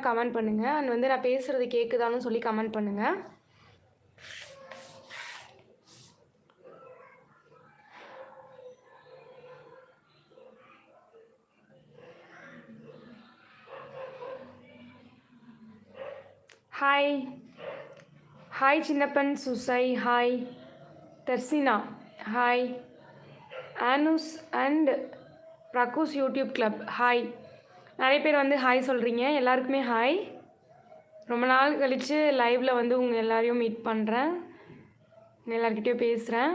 Comment பண்ணுங்கள் and வந்து நான் பேசுகிறது கேட்குதான்னு சொல்லி கமெண்ட் பண்ணுங்கள் hi hi Chinnappan Susai hi Darshina. Hi ஆனுஸ் and பிரகூஸ் யூடியூப் கிளப் ஹாய் நிறைய பேர் வந்து ஹாய் சொல்கிறீங்க எல்லாருக்குமே ஹாய் ரொம்ப நாள் கழித்து லைவில் வந்து உங்கள் எல்லோரையும் மீட் பண்ணுறேன் எல்லாருக்கிட்டேயும் பேசுகிறேன்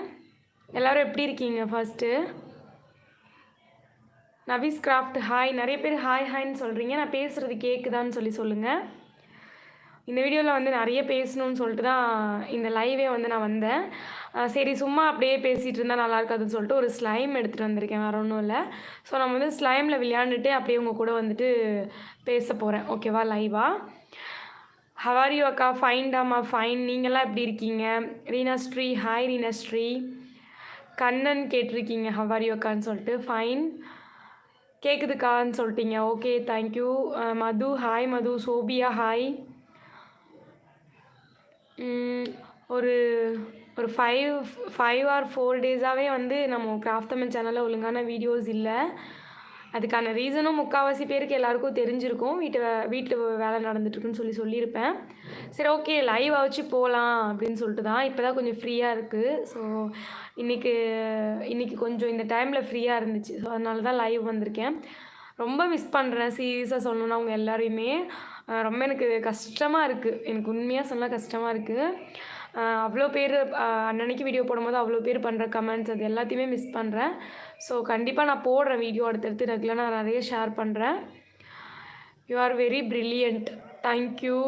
எல்லோரும் எப்படி இருக்கீங்க ஃபஸ்ட்டு நவீஸ் கிராஃப்ட் ஹாய் நிறைய பேர் ஹாய் ஹாய்ன்னு சொல்கிறீங்க நான் பேசுகிறது கேட்குதான்னு சொல்லி சொல்லுங்கள் இந்த வீடியோவில் வந்து நிறைய பேசணும்னு சொல்லிட்டு தான் இந்த லைவே வந்து நான் வந்தேன். சரி சும்மா அப்படியே பேசிகிட்டு இருந்தால் நல்லா இருக்காதுன்னு சொல்லிட்டு ஒரு ஸ்லைம் எடுத்துகிட்டு வந்திருக்கேன் வேறு ஒன்றும் இல்லை. ஸோ நம்ம வந்து ஸ்லைமில் விளையாண்டுட்டு அப்படியே உங்கள் கூட வந்துட்டு பேச போகிறேன் ஓகேவா லைவாக ஹவாரியோ அக்கா? ஃபைன் டாமா ஃபைன் நீங்களாம் எப்படி இருக்கீங்க? ரீனாஸ்ரீ ஹாய் ரீனாஸ்ரீ கண்ணன் கேட்டிருக்கீங்க ஹவாரியோ அக்கான்னு சொல்லிட்டு. ஃபைன் கேட்குதுக்கான்னு சொல்லிட்டீங்க. Okay thank you Madhu hi Madhu. Sophia hi ஒரு ஒரு ஃபைவ் ஃபைவ் ஆர் ஃபோர் டேஸாகவே வந்து நம்ம கிராஃப்ட் தமிழ் சேனலில் ஒழுங்கான வீடியோஸ் இல்லை. அதுக்கான ரீசனும் முக்கால்வாசி பேருக்கு எல்லாருக்கும் தெரிஞ்சிருக்கும். வீட்டு வீட்டில் வேலை நடந்துட்டுருக்குன்னு சொல்லி சொல்லியிருப்பேன். சரி ஓகே லைவ் வச்சு போகலாம் அப்படின்னு சொல்லிட்டு தான் இப்போ தான் கொஞ்சம் ஃப்ரீயாக இருக்குது ஸோ இன்றைக்கி இன்றைக்கி கொஞ்சம் இந்த டைமில் ஃப்ரீயாக இருந்துச்சு. ஸோ அதனால தான் லைவ் வந்திருக்கேன். ரொம்ப மிஸ் பண்ணுறேன் சீரியஸாக சொல்லணுன்னா அவங்க எல்லாரையுமே. ரொம்ப எனக்கு கஷ்டமாக இருக்குது எனக்கு உண்மையாக சொன்னால் கஷ்டமாக இருக்குது அவ்வளோ பேர் அன்னன்னைக்கு வீடியோ போடும்போது அவ்வளோ பேர் பண்ணுற கமெண்ட்ஸ் அது எல்லாத்தையுமே மிஸ் பண்ணுறேன் ஸோ கண்டிப்பாக நான் போடுறேன் வீடியோ அடுத்தடுத்து. ரெகுலராக நான் நிறைய ஷேர் பண்ணுறேன் you are very brilliant thank you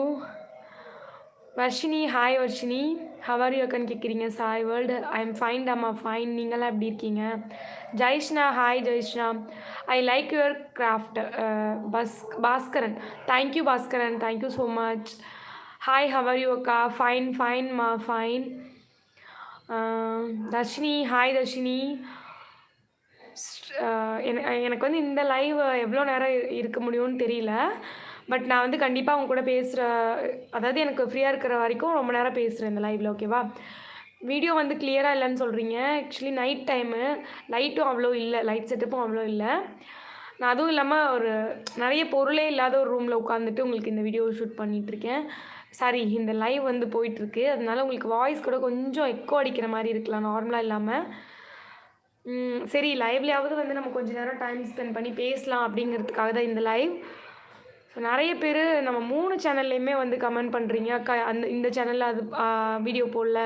Varshini hi Varshini. How are you கேட்குறீங்க Sai world I am fine டாமா fine நீங்களாம் எப்படி இருக்கீங்க? Jaishna hi Jaishna I like your craft bus Baskaran thank you Baskaran thank you so much hi how are you அக்கா? Fine fine மா fine Dharshini hi Dharshini எனக்கு வந்து இந்த live எவ்வளோ நேரம் இருக்க முடியும்னு தெரியல. பட் நான் வந்து கண்டிப்பாக அவங்க கூட பேசுகிற அதாவது எனக்கு ஃப்ரீயாக இருக்கிற வரைக்கும் ரொம்ப நேரம் பேசுகிறேன் இந்த லைவில் ஓகேவா வீடியோ வந்து கிளியராக இல்லைன்னு சொல்கிறீங்க ஆக்சுவலி நைட் டைமு லைட்டும் அவ்வளோ இல்லை லைட் செட்டப்பும் அவ்வளோ இல்லை. நான் அதுவும் இல்லாமல் ஒரு நிறைய பொருளே இல்லாத ஒரு ரூமில் உட்காந்துட்டு உங்களுக்கு இந்த வீடியோ ஷூட் பண்ணிகிட்ருக்கேன் சாரி இந்த லைவ் வந்து போயிட்டுருக்கு அதனால உங்களுக்கு வாய்ஸ் கூட கொஞ்சம் எக்கோ அடிக்கிற மாதிரி இருக்கலாம் நார்மலாக இல்லாமல் சரி லைவ்லையாவது வந்து நம்ம கொஞ்ச நேரம் டைம் ஸ்பெண்ட் பண்ணி பேசலாம் அப்படிங்கிறதுக்காக தான் இந்த லைவ் ஸோ நிறைய பேர் நம்ம மூணு சேனல்லையுமே வந்து கமெண்ட் பண்ணுறீங்க அக்கா அந்த இந்த சேனலில் அது வீடியோ போடல.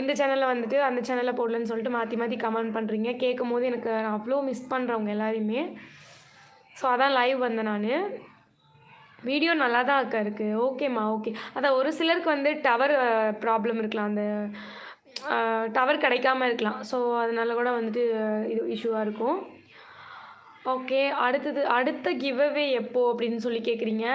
இந்த சேனலில் வந்துட்டு அந்த சேனலில் போடலன்னு சொல்லிட்டு மாற்றி மாற்றி கமெண்ட் பண்ணுறீங்க கேட்கும் போது எனக்கு நான் அவ்வளோ மிஸ் பண்ணுறவங்க எல்லாரையுமே. ஸோ அதான் லைவ் வந்தேன் நான். வீடியோ நல்லா தான் அக்கா இருக்குது ஓகேம்மா ஓகே அதான் ஒரு சிலருக்கு வந்து டவர் ப்ராப்ளம் இருக்கலாம். அந்த டவர் கிடைக்காம இருக்கலாம். ஸோ அதனால கூட வந்துட்டு இது இஷ்யூவாக இருக்கும். ஓகே அடுத்தது அடுத்த கிவ்அவே எப்போ அப்படின்னு சொல்லி கேட்குறீங்க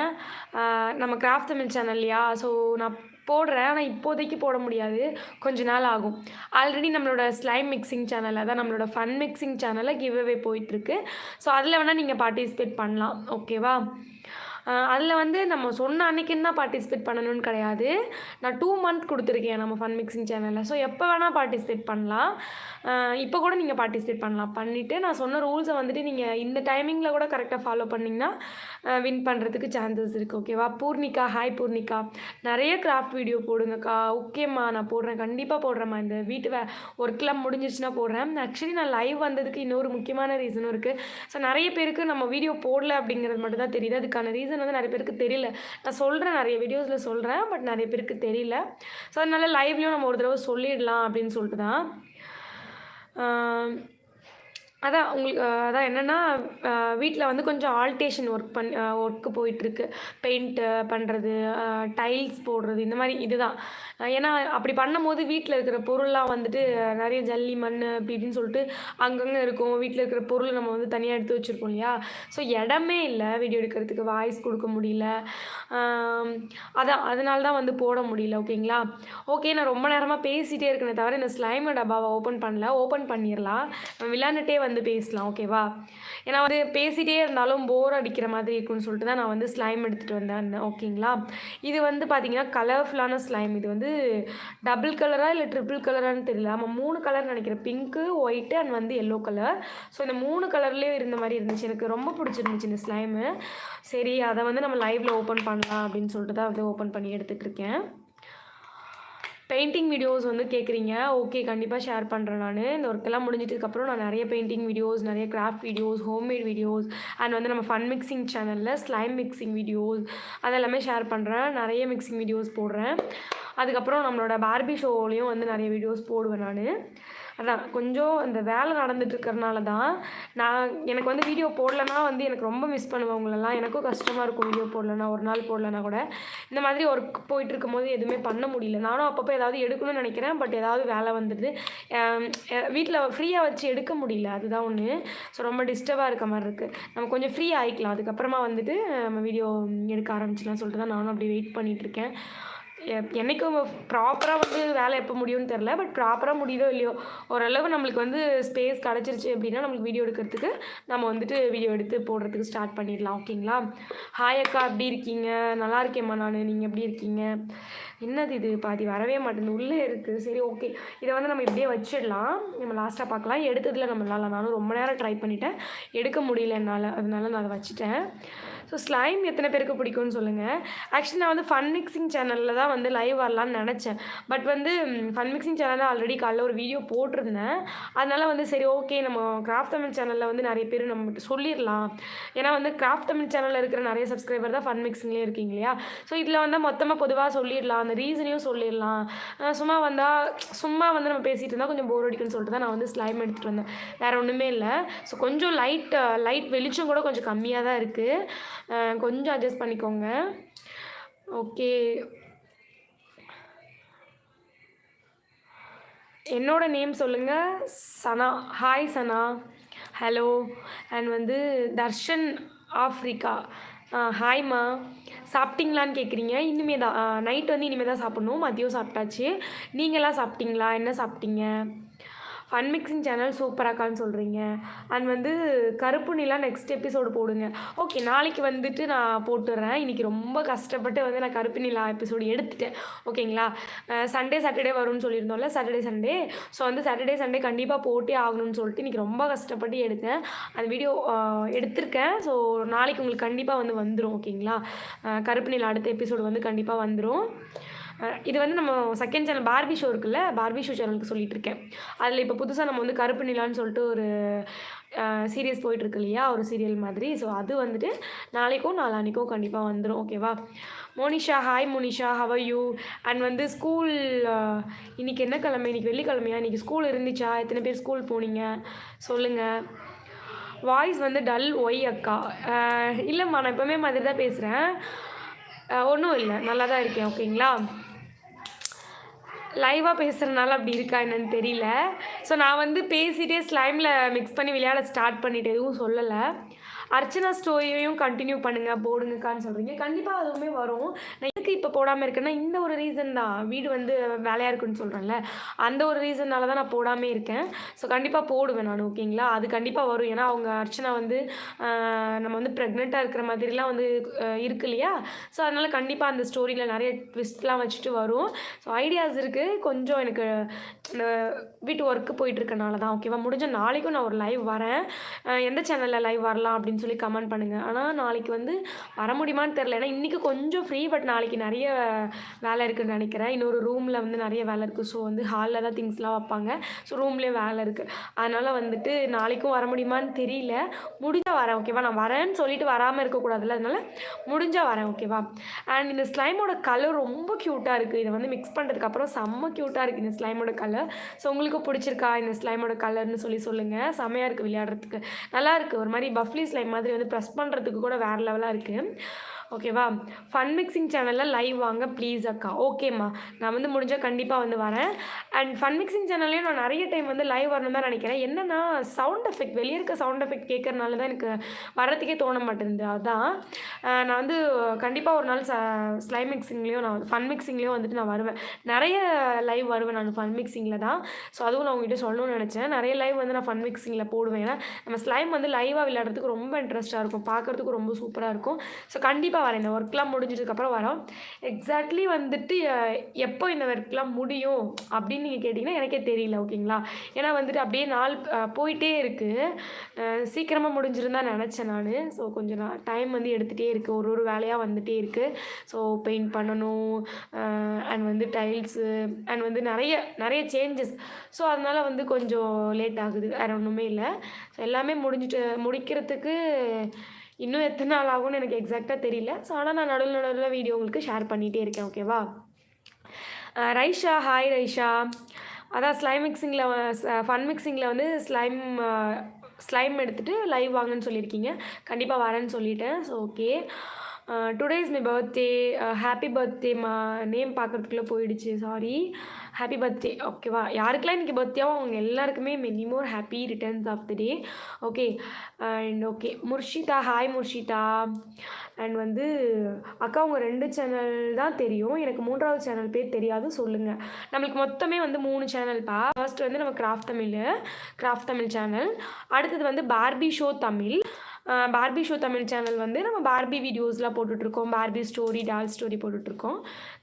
நம்ம கிராஃப்ட் தமிழ் சேனல்லையா ஸோ நான் போடுறேன் ஆனால் இப்போதைக்கு போட முடியாது. கொஞ்ச நாள் ஆகும். ஆல்ரெடி நம்மளோட ஸ்லைம் மிக்சிங் சேனல் அதான் நம்மளோட ஃபன் மிக்சிங் சேனலில் கிவ்அவே போயிட்டுருக்கு ஸோ அதில் வேணால் நீங்கள் பார்ட்டிசிபேட் பண்ணலாம். ஓகேவா அதில் வந்து நம்ம சொன்ன அன்னைக்குன்னு தான் பார்ட்டிசிபேட் பண்ணணும்னு கிடையாது. நான் டூ மந்த் கொடுத்துருக்கேன் நம்ம ஃபன் மிக்சிங் சேனலில் ஸோ எப்போ வேணால் பார்ட்டிசிபேட் பண்ணலாம். இப்போ கூட நீங்கள் பார்ட்டிசிபேட் பண்ணலாம். பண்ணிவிட்டு நான் சொன்ன ரூல்ஸை வந்துட்டு நீங்கள் இந்த டைமிங்கில் கூட கரெக்டாக ஃபாலோ பண்ணிங்கன்னா வின் பண்ணுறதுக்கு சான்சஸ் இருக்குது ஓகேவா பூர்ணிகா ஹாய் பூர்ணிகா. நிறைய கிராஃப்ட் வீடியோ போடுங்கக்கா. ஓகேம்மா நான் போடுறேன். கண்டிப்பாக போடுறேம்மா. இந்த வீட்டு வே ஒர்க்கெலாம் முடிஞ்சிருச்சுன்னா போடுறேன். ஆக்சுவலி நான் லைவ் வந்ததுக்கு இன்னொரு முக்கியமான ரீசனும் இருக்குது ஸோ நிறைய பேருக்கு நம்ம வீடியோ போடல அப்படிங்கிறது மட்டும் தான் தெரியுது. அதுக்கான ரீசன் வந்து நிறைய பேருக்கு தெரியல. நான் சொல்கிறேன் நிறைய வீடியோஸில் சொல்கிறேன் பட் நிறைய பேருக்கு தெரியல. ஸோ அதனால் லைவ்லேயும் நம்ம ஒரு தடவை சொல்லிடலாம் அப்படின்னு சொல்லிட்டு தான் அதான் உங்களுக்கு அதான் என்னென்னா வீட்டில் வந்து கொஞ்சம் ஆல்டேஷன் ஒர்க் பண் ஒர்க்கு போயிட்டுருக்கு பெயிண்ட்டு பண்ணுறது டைல்ஸ் போடுறது இந்த மாதிரி இதுதான். ஏன்னா அப்படி பண்ணும்போது வீட்டில் இருக்கிற பொருள்லாம் வந்துட்டு நிறைய ஜல்லி மண் அப்படி இப்படின்னு சொல்லிட்டு அங்கங்கே இருக்கும். வீட்டில் இருக்கிற பொருள் நம்ம வந்து தனியாக எடுத்து வச்சுருப்போம் இல்லையா? ஸோ இடமே இல்லை வீடியோ எடுக்கிறதுக்கு வாய்ஸ் கொடுக்க முடியல. அதான் அதனால தான் வந்து போட முடியல ஓகேங்களா ஓகே நான் ரொம்ப நேரமாக பேசிகிட்டே இருக்கேனே தவிர இந்த ஸ்லைம் டப்பாவை ஓப்பன் பண்ணல. ஓப்பன் பண்ணிடலாம் விளையாண்டுட்டே வந்து பேசலாம் ஓகேவா ஏன்னா வந்து பேசிகிட்டே இருந்தாலும் போர் அடிக்கிற மாதிரி இருக்கும்னு சொல்லிட்டு தான் நான் வந்து ஸ்லைம் எடுத்துகிட்டு வந்தேன் ஓகேங்களா இது வந்து பார்த்தீங்கன்னா கலர்ஃபுல்லான ஸ்லைம் இது வந்து டபுள் கலராக இல்லை ட்ரிபிள் கலரானு தெரியல. ஆமாம் மூணு கலர் நினைக்கிறேன். பிங்க்கு ஒயிட்டு அண்ட் வந்து எல்லோ கலர் ஸோ இந்த மூணு கலர்லேயே இருந்த மாதிரி இருந்துச்சு. எனக்கு ரொம்ப பிடிச்சிருந்துச்சு இந்த ஸ்லைமு சரி அதை வந்து நம்ம லைவில் ஓப்பன் பண்ணலாம் அப்படின்னு சொல்லிட்டு தான் வந்து ஓப்பன் பண்ணி எடுத்துகிட்டு இருக்கேன். பெயிண்டிங் வீடியோஸ் வந்து கேட்குறீங்க ஓகே கண்டிப்பாக ஷேர் பண்ணுறேன் நான். இந்த ஒர்க்கெல்லாம் முடிஞ்சிட்டதுக்கப்புறம் நான் நிறைய பெயிண்டிங் வீடியோஸ் நிறைய craft videos homemade videos and வந்து நம்ம ஃபன் மிக்சிங் சேனலில் ஸ்லைம் மிக்சிங் வீடியோஸ் அதெல்லாமே ஷேர் பண்ணுறேன் நிறைய மிக்சிங் வீடியோஸ் போடுறேன். அதுக்கப்புறம் நம்மளோட பார்பி ஷோலையும் வந்து நிறைய வீடியோஸ் போடுவேன் நான். அதான் கொஞ்சம் இந்த வேலை நடந்துட்டு இருக்கிறனால தான் நான் எனக்கு வந்து வீடியோ போடலன்னா வந்து எனக்கு ரொம்ப மிஸ் பண்ணுவேன் உங்களெல்லாம் எனக்கும் கஷ்டமாக இருக்கும் வீடியோ போடலன்னா ஒரு நாள் போடலன்னா கூட. இந்த மாதிரி ஒர்க் போயிட்டு இருக்கும்போது எதுவுமே பண்ண முடியல. நானும் அப்பப்போ ஏதாவது எடுக்கணும்னு நினைக்கிறேன் பட் ஏதாவது வேலை வந்துடுது. வீட்டில் ஃப்ரீயாக வச்சு எடுக்க முடியல அதுதான் ஒன்று ஸோ ரொம்ப டிஸ்டர்பாக இருக்க மாதிரி இருக்குது நம்ம கொஞ்சம் ஃப்ரீ ஆகிக்கலாம் அதுக்கப்புறமா வந்துட்டு நம்ம வீடியோ எடுக்க ஆரம்பிச்சிடலாம் சொல்லிட்டு தான் நானும் அப்படி வெயிட் பண்ணிகிட்ருக்கேன் என்றைக்கும் ப்ராப்பராக வந்து வேலை எப்போ முடியும்னு தெரில பட் ப்ராப்பராக முடியுதோ இல்லையோ ஓரளவு நம்மளுக்கு வந்து ஸ்பேஸ் கிடச்சிருச்சு அப்படின்னா நம்மளுக்கு வீடியோ எடுக்கிறதுக்கு நம்ம வந்துட்டு வீடியோ எடுத்து போடுறதுக்கு ஸ்டார்ட் பண்ணிடலாம் ஓகேங்களா ஹாய் அக்கா எப்படி இருக்கீங்க? நல்லா இருக்கேம்மா நான் நீங்கள் எப்படி இருக்கீங்க? என்னது இது? பாதி வரவே மாட்டேங்குது உள்ளே இருக்குது சரி ஓகே இதை வந்து நம்ம இப்படியே வச்சிடலாம். நம்ம லாஸ்ட்டாக பார்க்கலாம். எடுத்ததில் நம்மளால் நானும் ரொம்ப நேரம் ட்ரை பண்ணிட்டேன். எடுக்க முடியல என்னால். அதனால நான் அதை வச்சுட்டேன். ஸோ ஸ்லைம் எத்தனை பேருக்கு பிடிக்கும்னு சொல்லுங்கள் ஆக்சுவலி நான் வந்து ஃபன் மிக்சிங் சேனலில் தான் வந்து லைவ் வரலான்னு நினச்சேன். பட் வந்து ஃபன் மிக்சிங் சேனலில் ஆல்ரெடி காலைல ஒரு வீடியோ போட்டிருந்தேன். அதனால் வந்து சரி ஓகே நம்ம கிராஃப்ட் தமிழ் சேனலில் வந்து நிறைய பேர் நம்ம சொல்லிடலாம். ஏன்னா வந்து கிராஃப்ட் தமிழ் சேனலில் இருக்கிற நிறைய சப்ஸ்கிரைபர் தான் ஃபன் மிக்சிங்லேயே இருக்கீங்க இல்லையா? ஸோ இதில் வந்து மொத்தமாக பொதுவாக சொல்லிடலாம். அந்த ரீசனையும் சொல்லிடலாம். சும்மா வந்தால் சும்மா வந்து நம்ம பேசிகிட்டு இருந்தால் கொஞ்சம் போர் அடிக்குன்னு சொல்லிட்டு தான் நான் வந்து ஸ்லைம் எடுத்துகிட்டு வந்தேன். வேறு ஒன்றுமே இல்லை. ஸோ கொஞ்சம் லைட் லைட் வெளிச்சம் கூட கொஞ்சம் கம்மியாக தான் இருக்குது கொஞ்சம் அட்ஜஸ்ட் பண்ணிக்கோங்க. ஓகே என்னோட நேம் சொல்லுங்கள் Sana hi Sana. Hello and வந்து தர்ஷன் ஆஃப்ரிக்கா ஹாய்மா சாப்பிட்டீங்களான்னு கேட்குறீங்க இனிமே தான் நைட் வந்து இனிமேல் தான் சாப்பிட்ணும். மதியம் சாப்பிட்டாச்சு. நீங்களாம் சாப்பிட்டீங்களா? என்ன சாப்பிட்டீங்க? ஃபன் மிக்ஸிங் சேனல் சூப்பராக்கான்னு சொல்கிறீங்க அண்ட் வந்து கருப்பு நிலா நெக்ஸ்ட் எபிசோடு போடுங்க. ஓகே நாளைக்கு வந்துட்டு நான் போட்டுடுறேன் இன்றைக்கி ரொம்ப கஷ்டப்பட்டு வந்து நான் கருப்பு நிலா எபிசோடு எடுத்துட்டேன். ஓகேங்களா சண்டே சாட்டர்டே வரும்னு சொல்லியிருந்தோம்ல சாட்டர்டே சண்டே ஸோ வந்து சாட்டர்டே சண்டே கண்டிப்பாக போட்டே ஆகணும்னு சொல்லிட்டு இன்றைக்கி ரொம்ப கஷ்டப்பட்டு எடுத்தேன். அந்த வீடியோ எடுத்திருக்கேன். ஸோ நாளைக்கு உங்களுக்கு கண்டிப்பாக வந்து வந்துடும் ஓகேங்களா கருப்பு நிலா அடுத்த எபிசோடு வந்து கண்டிப்பாக வந்துடும் இது வந்து நம்ம செகண்ட் சேனல் பார்பி ஷோ இருக்குல்ல? பார்பி ஷோ சேனலுக்கு சொல்லிட்டு இருக்கேன் அதில் இப்போ புதுசாக நம்ம வந்து கருப்பு நிலான்னு சொல்லிட்டு ஒரு சீரியஸ் போயிட்டுருக்கு இல்லையா? ஒரு சீரியல் மாதிரி. ஸோ அது வந்துட்டு நாளைக்கும் நாளானிக்கும் கண்டிப்பாக வந்துடும் ஓகேவா Monisha hi Monisha how you and வந்து ஸ்கூல் இன்றைக்கி என்ன கிழமை? இன்றைக்கி வெள்ளிக்கிழமையா? இன்றைக்கி ஸ்கூல் இருந்துச்சா? எத்தனை பேர் ஸ்கூல் போனீங்க? சொல்லுங்கள் வாய்ஸ் வந்து டல் ஒய் அக்கா. இல்லைம்மா நான் எப்போவுமே மாதிரி தான் பேசுகிறேன் ஒன்றும் இல்லை. நல்லா தான் இருக்கேன் ஓகேங்களா லைவாக பேசுகிறனால அப்படி இருக்கா என்னன்னு தெரியல. ஸோ நான் வந்து பேசிகிட்டே ஸ்லைமில் மிக்ஸ் பண்ணி விளையாட ஸ்டார்ட் பண்ணிவிட்டு எதுவும் சொல்லலை. அர்ச்சனா ஸ்டோரியையும் கண்டினியூ பண்ணுங்கள் போடுங்கக்கான்னு சொல்கிறீங்க கண்டிப்பாக அதுவுமே வரும். நான் எதுக்கு இப்போ போடாமல் இருக்கேன்னா இந்த ஒரு ரீசன் தான். வீடு வந்து வேலையாக இருக்குன்னு சொல்கிறேன்ல அந்த ஒரு ரீசன்னால தான் நான் போடாமே இருக்கேன். ஸோ கண்டிப்பாக போடுவேன் நான் ஓகேங்களா? அது கண்டிப்பாக வரும். ஏன்னா அவங்க அர்ச்சனா வந்து நம்ம வந்து ப்ரெக்னெண்ட்டாக இருக்கிற மாதிரிலாம் வந்து இருக்கு இல்லையா? ஸோ அதனால் கண்டிப்பாக அந்த ஸ்டோரியில் நிறைய ட்விஸ்ட்லாம் வச்சுட்டு வரும். ஸோ ஐடியாஸ் இருக்குது கொஞ்சம் எனக்கு இந்த வீட்டு ஒர்க்கு போயிட்டுருக்கனால தான் ஓகேவா? முடிஞ்ச நாளைக்கும் நான் ஒரு லைவ் வரேன். எந்த சேனலில் லைவ் வரலாம் அப்படின்னு அப்படின்னு சொல்லி கமெண்ட் பண்ணுங்கள் ஆனால் நாளைக்கு வந்து வர முடியுமான்னு தெரில ஏன்னா இன்றைக்கி கொஞ்சம் ஃப்ரீ பட் நாளைக்கு நிறைய வேலை இருக்குதுன்னு நினைக்கிறேன். இன்னொரு ரூமில் வந்து நிறைய வேலை இருக்குது ஸோ வந்து ஹாலில் தான் திங்ஸ்லாம் வைப்பாங்க. ஸோ ரூம்லேயே வேலை இருக்குது அதனால் வந்துட்டு நாளைக்கும் வர முடியுமான்னு தெரியல. முடிஞ்சால் வரேன் ஓகேவா நான் வரேன்னு சொல்லிட்டு வராமல் இருக்கக்கூடாதுல்ல? அதனால் முடிஞ்சால் வரேன் ஓகேவா அண்ட் இந்த ஸ்லைமோட கலர் ரொம்ப க்யூட்டாக இருக்குது இதை வந்து மிக்ஸ் பண்ணுறதுக்கப்புறம் செம்ம க்யூட்டாக இருக்குது இந்த ஸ்லைமோட கலர் ஸோ உங்களுக்கு பிடிச்சிருக்கா இந்த ஸ்லைமோட கலர்னு சொல்லி சொல்லுங்கள் செம்மையாக இருக்குது விளையாடுறதுக்கு. நல்லா இருக்குது ஒரு மாதிரி பஃப்லி ஸ்லைம் மாதிரி வந்து ப்ரெஸ் பண்ணுறதுக்கு கூட வேறு லெவலாக இருக்குது ஓகேவா? ஃபன் மிக்சிங் சேனலில் லைவ் வாங்க ப்ளீஸ் அக்கா. ஓகேம்மா. நான் வந்து முடிஞ்சால் கண்டிப்பாக வந்து வரேன். அண்ட் ஃபன் மிக்சிங் சேனல்லையும் நான் நிறைய டைம் வந்து லைவ் வரணும் தான் நினைக்கிறேன். என்னென்னா சவுண்ட் எஃபெக்ட் வெளியே இருக்க சவுண்ட் எஃபெக்ட் கேட்கறனால தான் எனக்கு வரத்துக்கே தோண மாட்டேங்குது. அதான். நான் வந்து கண்டிப்பாக ஒரு நாள் ச ஸ்லைம் மிக்சிங்லேயும் நான் ஃபன் மிக்சிங்லேயும் வந்துட்டு நான் வருவேன். நிறைய லைவ் வருவேன் நான் ஃபன் மிக்சிங்கில் தான். ஸோ அதுவும் நான் உங்ககிட்ட சொல்லணும்னு நினச்சேன். நிறைய லைவ் வந்து நான் ஃபன் மிக்சிங்கில் போடுவேன். ஏன்னா நம்ம ஸ்லைம் வந்து லைவாக விளையாடுறதுக்கு ரொம்ப இன்ட்ரெஸ்ட்டாக இருக்கும். பார்க்குறதுக்கு ரொம்ப சூப்பராக இருக்கும். ஸோ கண்டிப்பாக வரேன். இந்த ஒர்க்லாம் முடிஞ்சதுக்கப்புறம் வரோம். எக்ஸாக்ட்லி வந்துட்டு எப்போ இந்த ஒர்க்லாம் முடியும் அப்படின்னு நீங்கள் கேட்டிங்கன்னா எனக்கே தெரியல ஓகேங்களா? ஏன்னா வந்துட்டு அப்படியே நாள் போயிட்டே இருக்குது சீக்கிரமாக முடிஞ்சிருந்தா நினச்சேன் நான். ஸோ கொஞ்சம் நான் டைம் வந்து எடுத்துகிட்டே இருக்குது ஒரு ஒரு வேலையாக வந்துகிட்டே இருக்குது ஸோ பெயிண்ட் பண்ணணும் அண்ட் வந்து டைல்ஸு அண்ட் வந்து நிறைய நிறைய சேஞ்சஸ் ஸோ அதனால் வந்து கொஞ்சம் லேட் ஆகுது. வேறு ஒன்றுமே இல்லை. ஸோ எல்லாமே முடிஞ்சிட்டு முடிக்கிறதுக்கு இன்னும் எத்தனை நாள் ஆகும்னு எனக்கு எக்ஸாக்டாக தெரியல. ஸோ ஆனால் நான் நடுவில் நடுவில் வீடியோ உங்களுக்கு ஷேர் பண்ணிகிட்டே இருக்கேன் ஓகேவா ரைஷா ஹாய் ரைஷா. அதான் ஸ்லைம் மிக்சிங்கில் ஃபன் மிக்சிங்கில் வந்து ஸ்லைம் ஸ்லைம் எடுத்துகிட்டு லைவ் வாங்கன்னு சொல்லியிருக்கீங்க. கண்டிப்பாக வரேன்னு சொல்லிட்டேன் so okay today's my birthday happy பர்த்டேம்மா name பார்க்குறதுக்குள்ளே போயிடுச்சு சாரி ஹாப்பி பர்த்டே ஓகேவா யாருக்கெல்லாம் இன்றைக்கி பர்த்டேவோ அவங்க எல்லாருக்குமே many more happy returns of the day okay and okay Murshida hi Murshida and வந்து அக்கா உங்கள் ரெண்டு சேனல் தான் தெரியும். எனக்கு மூன்றாவது சேனல் பேர் தெரியாது சொல்லுங்கள் நம்மளுக்கு மொத்தமே வந்து மூணு சேனல்ப்பா ஃபர்ஸ்ட் வந்து நம்ம craft Tamil craft Tamil channel அடுத்தது வந்து Barbie show Tamil Barbie show Tamil channel வந்து நம்ம பார்பி வீடியோஸ்லாம் போட்டுட்ருக்கோம். பார்பி ஸ்டோரி டால் ஸ்டோரி போட்டுட்ருக்கோம்.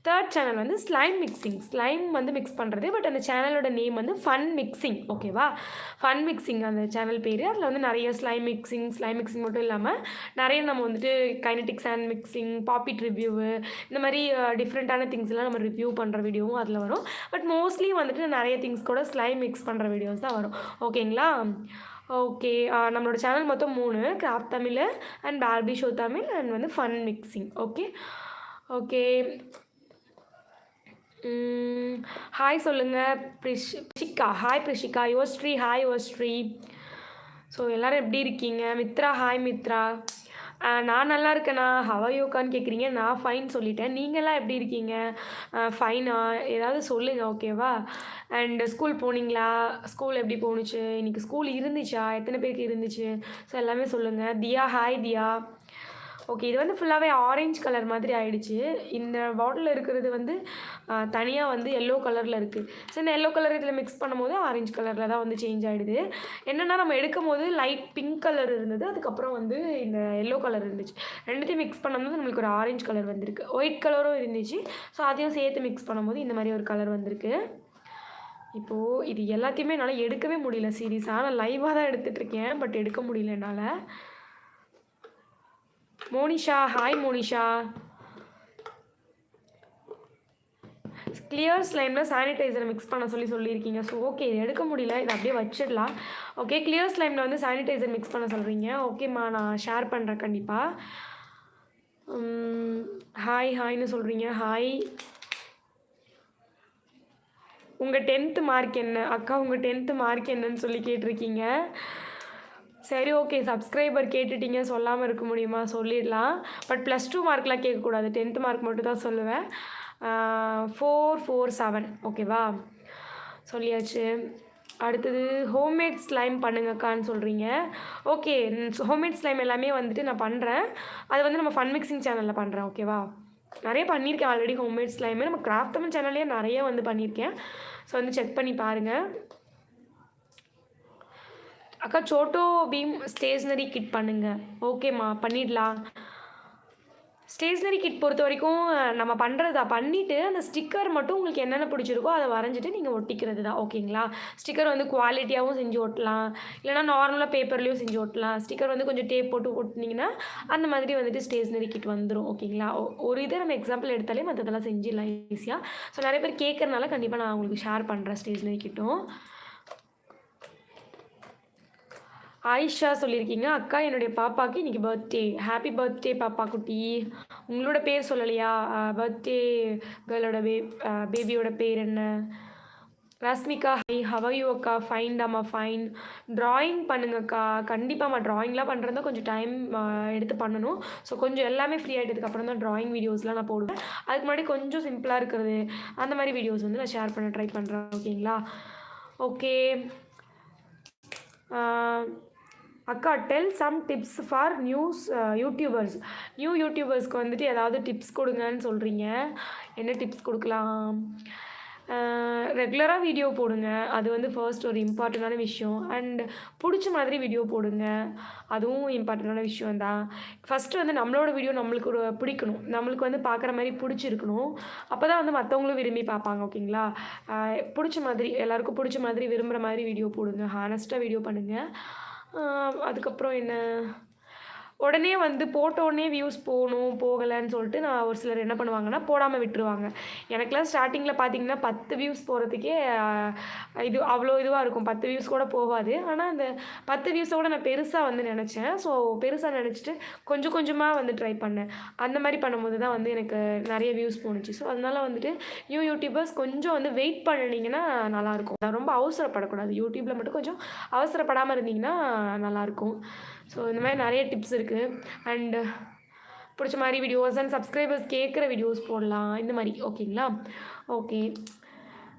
தேர்ட் சேனல் வந்து ஸ்லைம் மிக்சிங் ஸ்லைம் வந்து மிக்ஸ் பண்ணுறது பட் அந்த சேனலோட நேம் வந்து ஃபன் மிக்சிங் ஓகேவா ஃபன் மிக்சிங் அந்த சேனல் பேர். அதில் வந்து நிறைய ஸ்லைம் மிக்சிங் ஸ்லைம் மிக்சிங் மட்டும் இல்லாமல் நிறைய நம்ம வந்துட்டு கைனட்டிக்ஸ் அண்ட் மிக்சிங் பாப்பிட் ரிவ்யூவு இந்த மாதிரி டிஃப்ரெண்ட்டான திங்ஸ்லாம் நம்ம ரிவ்யூ பண்ணுற வீடியோவும் அதில் வரும். பட் மோஸ்ட்லி வந்துட்டு நிறைய திங்ஸ் கூட ஸ்லைம் மிக்ஸ் பண்ணுற வீடியோஸ் தான் வரும். ஓகேங்களா ஓகே நம்மளோட சேனல் மொத்தம் மூணு. Craft Tamil and Barbie show Tamil and வந்து fun mixing okay okay hi சொல்லுங்கள் Prish Prishika. Hi Prishika. Yuvasri hi Yosri so எல்லோரும் எப்படி இருக்கீங்க? மித்ரா ஹாய் மித்ரா. நான் நல்லா இருக்கேண்ணா ஹவாயோக்கான்னு கேட்குறீங்க நான் ஃபைன் சொல்லிட்டேன். நீங்களாம் எப்படி இருக்கீங்க? ஃபைனா ஏதாவது சொல்லுங்கள் ஓகேவா அண்ட் ஸ்கூல் போனீங்களா? ஸ்கூல் எப்படி போணுச்சு? இன்றைக்கி ஸ்கூல் இருந்துச்சா? எத்தனை பேருக்கு இருந்துச்சு? ஸோ எல்லாமே சொல்லுங்கள் தியா ஹாய் தியா. ஓகே இது வந்து ஃபுல்லாகவே ஆரஞ்சு கலர் மாதிரி ஆயிடுச்சு. இந்த பாட்டில் இருக்கிறது வந்து தனியாக வந்து எல்லோ கலரில் இருக்குது ஸோ இந்த எல்லோ கலர் இதில் மிக்ஸ் பண்ணும்போது ஆரஞ்சு கலரில் தான் வந்து சேஞ்ச் ஆகிடுது என்னென்னா நம்ம எடுக்கும் போது லைட் பிங்க் கலர் இருந்தது. அதுக்கப்புறம் வந்து இந்த எல்லோ கலர் இருந்துச்சு. ரெண்டுத்தையும் மிக்ஸ் பண்ணும்போது நம்மளுக்கு ஒரு ஆரஞ்சு கலர் வந்திருக்கு. ஒயிட் கலரும் இருந்துச்சு. ஸோ அதையும் சேர்த்து மிக்ஸ் பண்ணும்போது இந்த மாதிரி ஒரு கலர் வந்திருக்கு. இப்போது இது எல்லாத்தையுமே என்னால் எடுக்கவே முடியல சீரியஸாக நான் லைவாக தான் எடுத்துகிட்டு இருக்கேன். பட் எடுக்க முடியல என்னால். மோனிஷா ஹாய் மோனிஷா. கிளியர் ஸ்லைமில் சானிடைசர் மிக்ஸ் பண்ண சொல்லி சொல்லியிருக்கீங்க. ஸோ ஓகே இது எடுக்க முடியல. இதை அப்படியே வச்சிடலாம். ஓகே கிளியர் ஸ்லைமில் வந்து சானிடைசர் மிக்ஸ் பண்ண சொல்கிறீங்க ஓகேம்மா நான் ஷேர் பண்ணுறேன் கண்டிப்பாக ஹாய் ஹாய்னு சொல்கிறீங்க ஹாய் உங்கள் டென்த்து மார்க் என்ன? அக்கா உங்கள் டென்த்து மார்க் என்னன்னு சொல்லி கேட்டிருக்கீங்க. சரி ஓகே சப்ஸ்கிரைபர் கேட்டுட்டீங்க சொல்லாமல் இருக்க முடியுமா? சொல்லிடலாம். பட் ப்ளஸ் டூ மார்க்லாம் கேட்கக்கூடாது. டென்த்து மார்க் மட்டும் தான் சொல்லுவேன். ஃபோர் ஃபோர் செவன் ஓகேவா சொல்லியாச்சு. அடுத்தது ஹோம்மேட் ஸ்லைம் பண்ணுங்கக்கான்னு சொல்கிறீங்க ஓகே ஹோம்மேட் ஸ்லைம் எல்லாமே வந்துட்டு நான் பண்ணுறேன் அது வந்து நம்ம ஃபன் மிக்சிங் சேனலில் பண்ணுறேன் ஓகேவா நிறைய பண்ணியிருக்கேன் ஆல்ரெடி ஹோம்மேட் ஸ்லைமே நம்ம கிராஃப்ட் தமிழ் சேனல்லே நிறைய வந்து பண்ணியிருக்கேன். ஸோ வந்து செக் பண்ணி பாருங்கள் அக்கா சோட்டோ பீம் ஸ்டேஷ்னரி கிட் பண்ணுங்க. ஓகேம்மா பண்ணிடலாம். ஸ்டேஷ்னரி கிட் பொறுத்த வரைக்கும் நம்ம பண்ணுறதா பண்ணிவிட்டு அந்த ஸ்டிக்கர் மட்டும் உங்களுக்கு என்னென்ன பிடிச்சிருக்கோ அதை வரைஞ்சிட்டு நீங்கள் ஒட்டிக்கிறது தான். ஓகேங்களா ஸ்டிக்கர் வந்து குவாலிட்டியாகவும் செஞ்சு ஒட்டலாம். இல்லைனா நார்மலாக பேப்பர்லேயும் செஞ்சு ஒட்டலாம். ஸ்டிக்கர் வந்து கொஞ்சம் டேப் போட்டு ஒட்டினீங்கன்னா அந்த மாதிரி வந்துட்டு ஸ்டேஷ்னரி கிட் வந்துடும் ஓகேங்களா ஒ- ஒரு இதை நம்ம எக்ஸாம்பிள் எடுத்தாலே மற்றதெல்லாம் செஞ்சிடலாம் ஈஸியாக ஸோ நிறைய பேர் கேட்குறனால கண்டிப்பாக நான் உங்களுக்கு ஷேர் பண்ணுறேன் ஸ்டேஷ்னரி கிட்டும் ஆயிஷா சொல்லியிருக்கீங்க அக்கா என்னுடைய பாப்பாக்கு இன்றைக்கி பர்த்டே ஹாப்பி பர்த்டே பாப்பா குட்டி. உங்களோட பேர் சொல்லலையா? பர்த்டே கேர்ளோட பே பேபியோட பேர் என்ன? ரஸ்மிகா ஹை ஹவ அக்கா? ஃபைன் அம்மா ஃபைன் ட்ராயிங் பண்ணுங்கக்கா. கண்டிப்பாம்மா ட்ராயிங்லாம் பண்ணுறதா கொஞ்சம் டைம் எடுத்து பண்ணணும். ஸோ கொஞ்சம் எல்லாமே ஃப்ரீ ஆகிட்டதுக்கப்புறம் தான் ட்ராயிங் வீடியோஸ்லாம் நான் போடுவேன். அதுக்கு முன்னாடி கொஞ்சம் சிம்பிளாக இருக்கிறது. அந்த மாதிரி வீடியோஸ் வந்து நான் ஷேர் பண்ண ட்ரை பண்ணுறேன் ஓகேங்களா ஓகே அக்கா tell some tips for news YouTubers new யூடியூபர்ஸ்க்கு வந்துட்டு ஏதாவது டிப்ஸ் கொடுங்கன்னு சொல்கிறீங்க என்ன டிப்ஸ் கொடுக்கலாம்? ரெகுலராக வீடியோ போடுங்க. அது வந்து ஃபர்ஸ்ட் ஒரு இம்பார்ட்டண்ட்டான விஷயம். அண்ட் பிடிச்ச மாதிரி வீடியோ போடுங்க. அதுவும் இம்பார்ட்டண்ட்டான விஷயம் தான். ஃபஸ்ட்டு வந்து நம்மளோட வீடியோ நம்மளுக்கு ஒரு பிடிக்கணும். நம்மளுக்கு வந்து பார்க்குற மாதிரி பிடிச்சிருக்கணும். அப்போ தான் வந்து மற்றவங்களும் விரும்பி பார்ப்பாங்க ஓகேங்களா பிடிச்ச மாதிரி எல்லாருக்கும் பிடிச்ச மாதிரி விரும்புகிற மாதிரி வீடியோ போடுங்க. ஹானஸ்ட்டாக வீடியோ பண்ணுங்கள் அதுக்கப்புறம் என்ன? உடனே வந்து போட்ட உடனே வியூஸ் போகணும் போகலைன்னு சொல்லிட்டு நான் ஒரு சிலர் என்ன பண்ணுவாங்கன்னா போடாமல் விட்டுருவாங்க. எனக்கெலாம் ஸ்டார்டிங்கில் பார்த்தீங்கன்னா பத்து வியூஸ் போகிறதுக்கே இது அவ்வளோ இதுவாக இருக்கும். பத்து வியூஸ் கூட போகாது. ஆனால் அந்த பத்து வியூஸோட நான் பெருசாக வந்து நினச்சேன். ஸோ பெருசாக நினச்சிட்டு கொஞ்சம் கொஞ்சமாக வந்து ட்ரை பண்ணேன். அந்த மாதிரி பண்ணும்போது தான் வந்து எனக்கு நிறைய வியூஸ் போணுச்சு. ஸோ அதனால் வந்துட்டு நியூ யூடியூபர்ஸ் கொஞ்சம் வந்து வெயிட் பண்ணினீங்கன்னா நல்லாயிருக்கும் ரொம்ப அவசரப்படக்கூடாது. யூடியூப்பில் மட்டும் கொஞ்சம் அவசரப்படாமல் இருந்தீங்கன்னா நல்லாயிருக்கும் ஸோ இந்த மாதிரி நிறைய டிப்ஸ் இருக்குது அண்டு பிடிச்ச மாதிரி வீடியோஸ் அண்ட் சப்ஸ்கிரைபர்ஸ் கேட்குற வீடியோஸ் போடலாம். இந்த மாதிரி. ஓகேங்களா ஓகே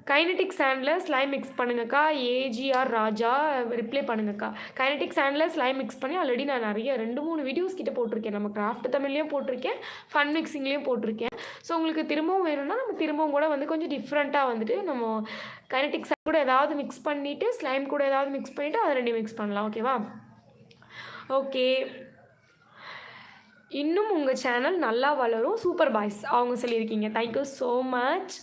கைனட்டிக் சாண்டில் ஸ்லைம் மிக்ஸ் பண்ணுங்கக்கா. ஏஜிஆர் ராஜா ரிப்ளை பண்ணுங்கக்கா. கைனட்டிக் சாண்டில் ஸ்லைம் மிக்ஸ் பண்ணி ஆல்ரெடி நான் நிறைய ரெண்டு மூணு வீடியோஸ் கிட்ட போட்டிருக்கேன். நம்ம கிராஃப்ட் தமிழ்லேயும் போட்டிருக்கேன். ஃபன் மிக்சிங்லேயும் போட்டிருக்கேன். ஸோ உங்களுக்கு திரும்பவும் வேணும்னா நம்ம திரும்பவும் கூட வந்து கொஞ்சம் டிஃப்ரெண்ட்டாக வந்துட்டு நம்ம கைனட்டிக் சாண்ட் கூட ஏதாவது மிக்ஸ் பண்ணிவிட்டு ஸ்லைம் கூட ஏதாவது மிக்ஸ் பண்ணிவிட்டு அதை ரெண்டையும் மிக்ஸ் பண்ணலாம். ஓகேவா ஓகே இன்னும் உங்கள் சேனல் நல்லா வளரும். சூப்பர் பாய்ஸ் அவங்க சொல்லியிருக்கீங்க. Thank you so much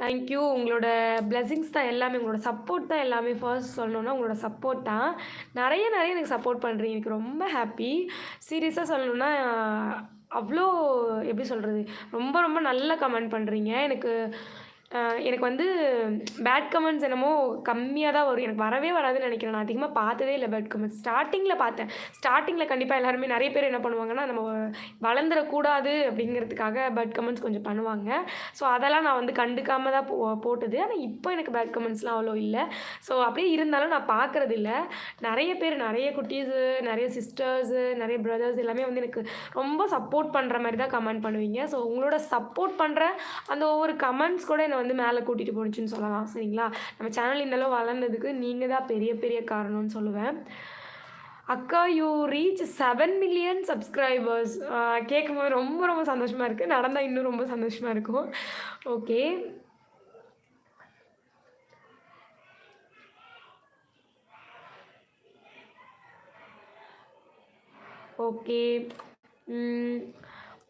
thank you உங்களோட பிளெஸிங்ஸ் தான் எல்லாமே உங்களோட சப்போர்ட் தான் எல்லாமே. ஃபர்ஸ்ட் சொல்லணுன்னா உங்களோட சப்போர்ட் தான். நிறைய நிறைய எனக்கு சப்போர்ட் பண்ணுறீங்க எனக்கு ரொம்ப ஹாப்பி சீரியஸாக சொல்லணுன்னா அவ்வளோ எப்படி சொல்கிறது ரொம்ப ரொம்ப நல்ல கமெண்ட் பண்ணுறீங்க எனக்கு எனக்கு வந்து பேட் கமெண்ட்ஸ் என்னமோ கம்மியாக தான் வரும். எனக்கு வரவே வராதுன்னு நினைக்கிறேன். நான் அதிகமாக பார்த்ததே இல்லை பேட் கமெண்ட்ஸ் ஸ்டார்டிங்கில் பார்த்தேன். ஸ்டார்டிங்கில் கண்டிப்பாக எல்லாருமே நிறைய பேர் என்ன பண்ணுவாங்கன்னா நம்ம வளர்ந்துடக்கூடாது அப்படிங்கிறதுக்காக பேட் கமெண்ட்ஸ் கொஞ்சம் பண்ணுவாங்க. ஸோ அதெல்லாம் நான் வந்து கண்டுக்காம தான் போ போட்டது. ஆனால் இப்போ எனக்கு பேட் கமெண்ட்ஸ்லாம் அவ்வளோ இல்லை. ஸோ அப்படியே இருந்தாலும் நான் பார்க்குறது இல்லை. நிறைய பேர் நிறைய குட்டீஸு நிறைய சிஸ்டர்ஸு நிறைய பிரதர்ஸ் எல்லாமே வந்து எனக்கு ரொம்ப சப்போர்ட் பண்ணுற மாதிரி தான் கமெண்ட் பண்ணுவீங்க. ஸோ உங்களோட சப்போர்ட் பண்ணுற அந்த ஒவ்வொரு கமெண்ட்ஸ் கூட என்னை வந்து மேலே கூட்டிகிட்டு போணுச்சுன்னு சொல்லலாம் சரிங்களா? நம்ம சேனல் இந்தளவு வளர்ந்ததுக்கு நீங்கள் தான் பெரிய பெரிய காரணம்னு சொல்லுவேன். அக்கா you reach seven million subscribers கேட்கும்போது ரொம்ப ரொம்ப சந்தோஷமாக இருக்குது நடந்தால் இன்னும் ரொம்ப சந்தோஷமாக இருக்கும். Okay okay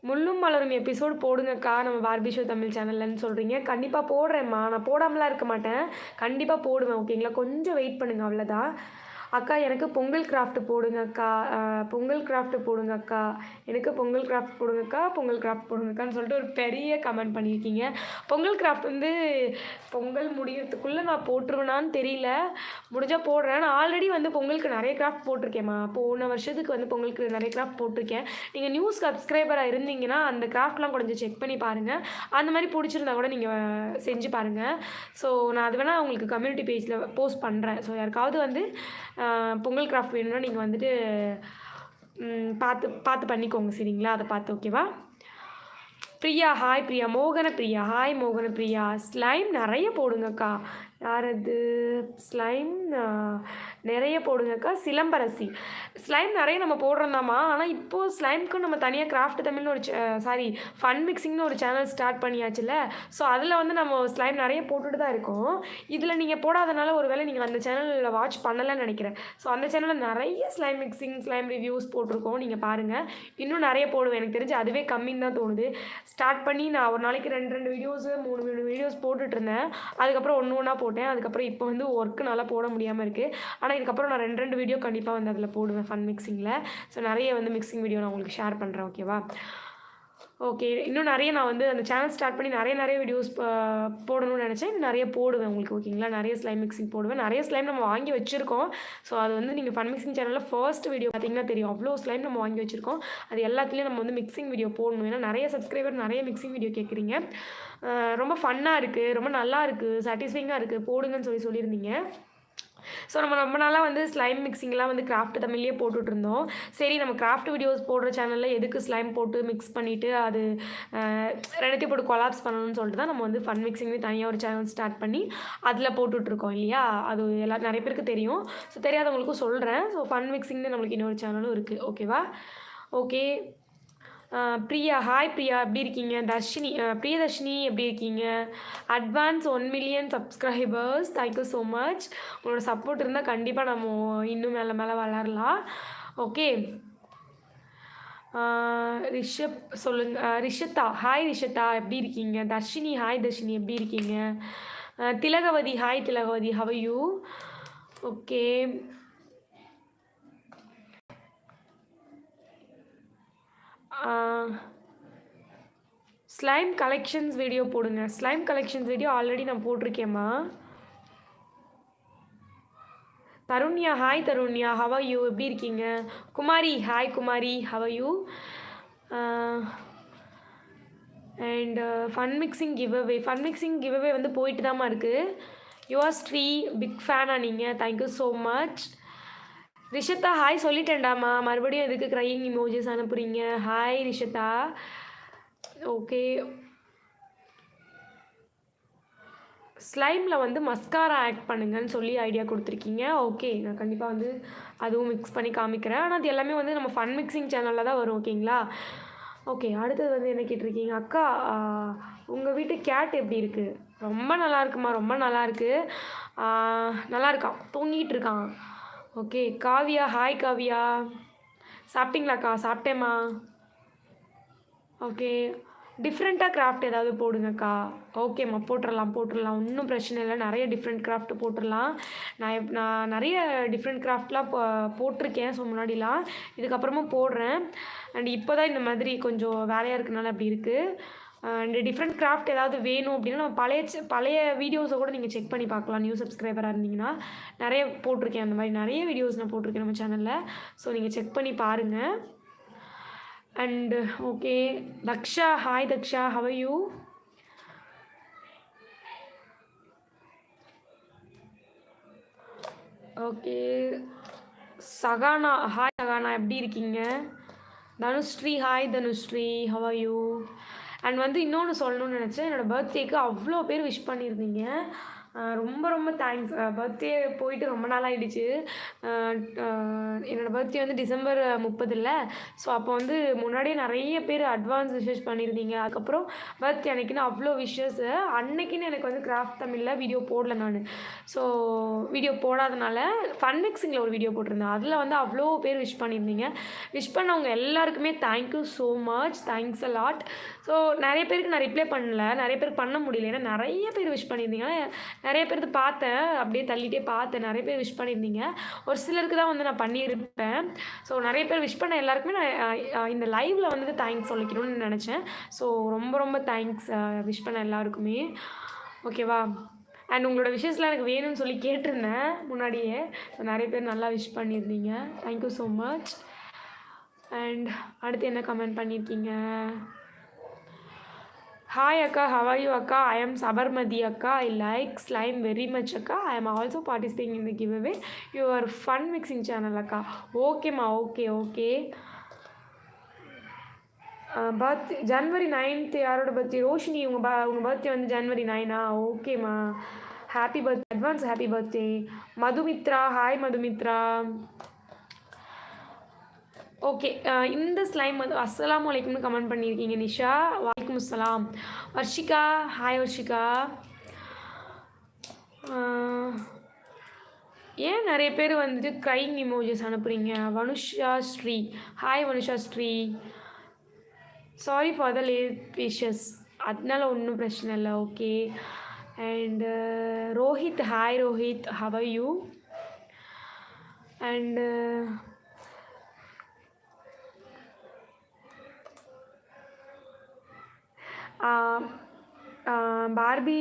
Mullum Malarum episode போடுங்கக்கா. நம்ம பார்பி ஷோ தமிழ் சேனல்லன்னு சொல்கிறீங்க கண்டிப்பாக போடுறேம்மா நான் போடாமலாம் இருக்க மாட்டேன். கண்டிப்பாக போடுவேன் ஓகேங்களா கொஞ்சம் வெயிட் பண்ணுங்கள் அவ்வளோதான் அக்கா எனக்கு பொங்கல் கிராஃப்ட் போடுங்க அக்கா. பொங்கல் கிராஃப்ட் போடுங்க அக்கா. எனக்கு பொங்கல் கிராஃப்ட் போடுங்கக்கா பொங்கல் கிராஃப்ட் போடுங்கக்கான்னு சொல்லிட்டு ஒரு பெரிய கமெண்ட் பண்ணியிருக்கீங்க. பொங்கல் கிராஃப்ட் வந்து பொங்கல் முடியறதுக்குள்ளே நான் போட்டுருவேனான்னு தெரியல. முடிஞ்சால் போடுறேன். நான் ஆல்ரெடி வந்து பொங்கலுக்கு நிறைய கிராஃப்ட் போட்டிருக்கேம்மா. போன வருஷத்துக்கு வந்து பொங்கலுக்கு நிறைய கிராஃப்ட் போட்டிருக்கேன். நீங்கள் நியூஸ் சப்ஸ்கிரைபராக இருந்தீங்கன்னா அந்த கிராஃப்ட்லாம் கொஞ்சம் செக் பண்ணி பாருங்கள் அந்த மாதிரி பிடிச்சிருந்தா கூட நீங்கள் செஞ்சு பாருங்கள் ஸோ நான் அது வேணால் உங்களுக்கு கம்யூனிட்டி பேஜில் போஸ்ட் பண்ணுறேன் ஸோ யாருக்காவது வந்து பொங்கல் கிராஃப்ட் வேணும்னா நீங்கள் வந்துட்டு பார்த்து பார்த்து பண்ணிக்கோங்க சரிங்களா? அதை பார்த்து ஓகேவா பிரியா ஹாய் பிரியா. மோகன பிரியா ஹாய் மோகன பிரியா. ஸ்லைம் நிறைய போடுங்கக்கா. யார் அது? ஸ்லைம் நிறைய போடுங்கக்கா. சிலம்பரசி. ஸ்லைம் நிறைய நம்ம போடுறோம்தாம்மா. ஆனால் இப்போது ஸ்லைம்க்கு நம்ம தனியாக கிராஃப்ட் தமிழ்னு ஒரு சாரி ஃபன் மிக்சிங்னு ஒரு சேனல் ஸ்டார்ட் பண்ணியாச்சுல ஸோ அதில் வந்து நம்ம ஸ்லைம் நிறைய போட்டுட்டு தான் இருக்கோம். இதில் நீங்கள் போடாதனால ஒருவேளை நீங்கள் அந்த சேனலில் வாட்ச் பண்ணலைன்னு நினைக்கிறேன். ஸோ அந்த சேனலில் நிறைய ஸ்லைம் மிக்சிங் ஸ்லைம் ரிவ்யூஸ் போட்டிருக்கோம். நீங்கள் பாருங்கள் இன்னும் நிறைய போடுவேன். எனக்கு தெரிஞ்சு அதுவே கம்மின்னு தான் தோணுது. ஸ்டார்ட் பண்ணி நான் ஒரு நாளைக்கு ரெண்டு ரெண்டு வீடியோஸு மூணு மூணு வீடியோஸ் போட்டுட்ருந்தேன் அதுக்கப்புறம் ஒன்று ஒன்றா போட்டேன். அதுக்கப்புறம் இப்போ வந்து ஒர்க்கு நல்லா போட முடியாமல் இருக்குது ஆனால் இதுக்கப்புறம் நான் ரெண்டு ரெண்டு வீடியோ கண்டிப்பாக வந்து அதில் போடுவேன் ஃபன் மிக்சிங்கில் ஸோ நிறைய வந்து மிக்சிங் வீடியோ நான் உங்களுக்கு ஷேர் பண்ணுறேன் ஓகேவா ஓகே இன்னும் நிறைய நான் வந்து அந்த சேனல் ஸ்டார்ட் பண்ணி நிறைய நிறைய வீடியோஸ் போடணும்னு நினச்சேன். நிறைய போடுவேன் உங்களுக்கு ஓகேங்களா நிறைய ஸ்லைம் மிக்சிங் போடுவேன். நிறைய ஸ்லைம் நம்ம வாங்கி வச்சுருக்கோம். ஸோ அது வந்து நீங்கள் ஃபன் மிக்சிங் சேனலில் ஃபர்ஸ்ட் வீடியோ பார்த்தீங்கன்னா தெரியும். அவ்வளோ ஸ்லைம் நம்ம வாங்கி வச்சுருக்கோம். அது எல்லாத்துலேயும் நம்ம வந்து மிக்சிங் வீடியோ போடணும். ஏன்னா நிறைய சப்ஸ்கிரைபர் நிறைய மிக்சிங் வீடியோ கேட்குறீங்க ரொம்ப ஃபன்னாக இருக்குது ரொம்ப நல்லா இருக்குது சாட்டிஸ்ஃபைங்காக இருக்குது போடுங்கன்னு சொல்லி சொல்லியிருந்தீங்க. ஸோ நம்ம ரொம்ப நாளாக வந்து ஸ்லைம் மிக்சிங்லாம் வந்து கிராஃப்ட் தமிழ்லேயே போட்டுட்ருந்தோம் சரி நம்ம கிராஃப்ட் வீடியோஸ் போடுற சேனலில் எதுக்கு ஸ்லைம் போட்டு மிக்ஸ் பண்ணிவிட்டு அது ரெண்டுத்தையும் போட்டு கொலாப்ஸ் பண்ணணும்னு சொல்லிட்டு தான் நம்ம வந்து ஃபன் மிக்சிங்னு தனியாக ஒரு சேனல் ஸ்டார்ட் பண்ணி அதில் போட்டுட்ருக்கோம் இல்லையா? அது எல்லா நிறைய பேருக்கு தெரியும். ஸோ தெரியாதவங்களுக்கும் சொல்கிறேன் ஸோ ஃபன் மிக்சிங்னு நம்மளுக்கு இன்னொரு சேனலும் இருக்குது ஓகேவா ஓகே பிரியா ஹாய் பிரியா எப்படி இருக்கீங்க? தர்ஷினி பிரியதர்ஷினி எப்படி இருக்கீங்க? Advance one million subscribers thank you so much உங்களோட சப்போர்ட் இருந்தால் கண்டிப்பாக நம்ம இன்னும் மேலே மேலே வளரலாம். ஓகே ரிஷப் சொல்லுங்க ரிஷத்தா ஹாய் ரிஷத்தா எப்படி இருக்கீங்க? தர்ஷினி ஹாய் தர்ஷினி எப்படி இருக்கீங்க? Thilagavathi hi Thilagavathi how you okay slime collections video போடுங்க. ஸ்லைம் கலெக்ஷன்ஸ் வீடியோ ஆல்ரெடி நான் போட்டிருக்கேம்மா. Tharunya hi Tharunya how you எப்படி இருக்கீங்க? Kumari hi Kumari how you and fun mixing give away fun mixing give away வந்து போயிட்டு தாம்மா இருக்குது you are Sri big ஃபேனாக நீங்கள் thank you so much Rishatha hi சொல்லிட்டேன்டாமா. மறுபடியும் எதுக்கு க்ரையிங் இமோஜிஸ் அனுப்புகிறீங்க ஹாய் ரிஷத்தா. ஓகே ஸ்லைமில் வந்து மஸ்காரா ஆட் பண்ணுங்கன்னு சொல்லி ஐடியா கொடுத்துருக்கீங்க. ஓகே நான் கண்டிப்பாக வந்து அதுவும் மிக்ஸ் பண்ணி காமிக்கிறேன். ஆனால் அது எல்லாமே வந்து நம்ம ஃபன் மிக்சிங் சேனலில் தான் வரும் ஓகேங்களா ஓகே அடுத்தது வந்து என்ன கேட்டிருக்கீங்க? அக்கா உங்கள் வீட்டு கேட் எப்படி இருக்குது ரொம்ப நல்லா இருக்குமா? ரொம்ப நல்லா இருக்குது நல்லா இருக்கான். தூங்கிட்டு இருக்கான். ஓகே காவியா. ஹாய் காவியா. சாப்பிட்டீங்களாக்கா? சாப்பிட்டேம்மா. ஓகே. டிஃப்ரெண்ட்டாக கிராஃப்ட் ஏதாவது போடுங்கக்கா. ஓகேம்மா போட்டுடலாம் போட்டுடலாம் ஒன்றும் பிரச்சனை இல்லை. நிறைய டிஃப்ரெண்ட் கிராஃப்ட் போட்டுடலாம் நான் எப்- நான் நிறைய டிஃப்ரெண்ட் கிராஃப்ட்லாம் போ போட்டிருக்கேன். ஸோ முன்னாடிலாம். இதுக்கப்புறமும் போடுறேன். அண்ட் இப்போ தான் இந்த மாதிரி கொஞ்சம் வேலையாக இருக்கனால அப்படி இருக்குது அண்ட் டிஃப்ரெண்ட் கிராஃப்ட் ஏதாவது வேணும் அப்படின்னா நம்ம பழைய பழைய வீடியோஸை கூட நீங்கள் செக் பண்ணி பார்க்கலாம். நியூ சப்ஸ்கிரைபராக இருந்தீங்கன்னா நிறைய போட்டிருக்கேன். அந்த மாதிரி நிறைய வீடியோஸ் நான் போட்டிருக்கேன் நம்ம சேனலில் ஸோ நீங்கள் செக் பண்ணி பாருங்கள் and okay Daksha hi Daksha how you okay Sahana hi Sahana எப்படி இருக்கீங்க? Dhanushree hi Dhanushree how you and வந்து இன்னொன்று சொல்லணும்னு நினச்சேன். என்னோடய பர்த்டேக்கு அவ்வளோ பேர் விஷ் பண்ணியிருந்தீங்க. ரொம்ப ரொம்ப தேங்க்ஸ் பர்த்டே போயிட்டு ரொம்ப நாள் ஆகிடுச்சு என்னோடய பர்த்டே வந்து டிசம்பர் முப்பதில். ஸோ அப்போ வந்து முன்னாடியே நிறைய பேர் அட்வான்ஸ் விஷஸ் பண்ணியிருந்தீங்க. அதுக்கப்புறம் பர்த்டே அன்னைக்குன்னு அவ்வளோ விஷஸ் அன்னைக்குன்னு எனக்கு வந்து கிராஃப்ட் தமிழில் வீடியோ போடல நான். ஸோ வீடியோ போடாதனால ஃபன் மிக்ஸிங்கில் ஒரு வீடியோ போட்டிருந்தேன். அதில் வந்து அவ்வளோ பேர் விஷ் பண்ணியிருந்தீங்க. விஷ் பண்ணவங்க எல்லாருக்குமே thank you so much thanks a lot so நிறைய பேருக்கு நான் ரிப்ளை பண்ணல. நிறைய பேருக்கு பண்ண முடியல. ஏன்னா நிறைய பேர் விஷ் பண்ணியிருந்தீங்கன்னா நிறைய பேருக்கு பார்த்தேன். அப்படியே தள்ளிட்டே பார்த்தேன். நிறைய பேர் விஷ் பண்ணியிருந்தீங்க. ஒரு சிலருக்கு தான் வந்து நான் பண்ணியிருப்பேன். ஸோ நிறைய பேர் விஷ் பண்ண எல்லாருக்குமே நான் இந்த லைவில் வந்துட்டு தேங்க்ஸ் சொல்லிக்கணும்னு நினச்சேன். ஸோ ரொம்ப ரொம்ப தேங்க்ஸ் விஷ் பண்ண எல்லாருக்குமே. ஓகேவா அண்ட் உங்களோட விஷயஸ்லாம் எனக்கு வேணும்னு சொல்லி கேட்டிருந்தேன் முன்னாடியே. ஸோ நிறைய பேர் நல்லா விஷ் பண்ணியிருந்தீங்க. தேங்க்யூ ஸோ மச் அண்ட் அடுத்து என்ன கமெண்ட் பண்ணியிருக்கீங்க? ஹாய் அக்கா ஹவ் ஆர் யூ அக்கா ஐ எம் சபர்மதி அக்கா I like slime very much அக்கா I am also participating in the giveaway your fun mixing channel அக்கா ஓகேம்மா okay okay birth January ninth யாரோட பர்த்டே ரோஷினி உங்கள் ப உங்கள் பர்த்டே வந்து ஜனவரி நைனா ஓகேம்மா happy birth advance happy birthday Madhumithra hi Madhumithra okay uh, இந்த ஸ்லைம் வந்து அஸ்லாம் வலைக்கும்னு கமெண்ட் பண்ணியிருக்கீங்க நிஷா. வலைக்கும் அஸ்ஸலாம் வர்ஷிகா ஹாய் வர்ஷிகா. ஏன் நிறைய பேர் வந்துட்டு crying emojis அனுப்புகிறீங்க Vanusha Sri. Hi Vanusha Sri. Sorry for the late wishes அதனால ஒன்றும் பிரச்சனை இல்லை okay and Rohit hi Rohit how you and Barbie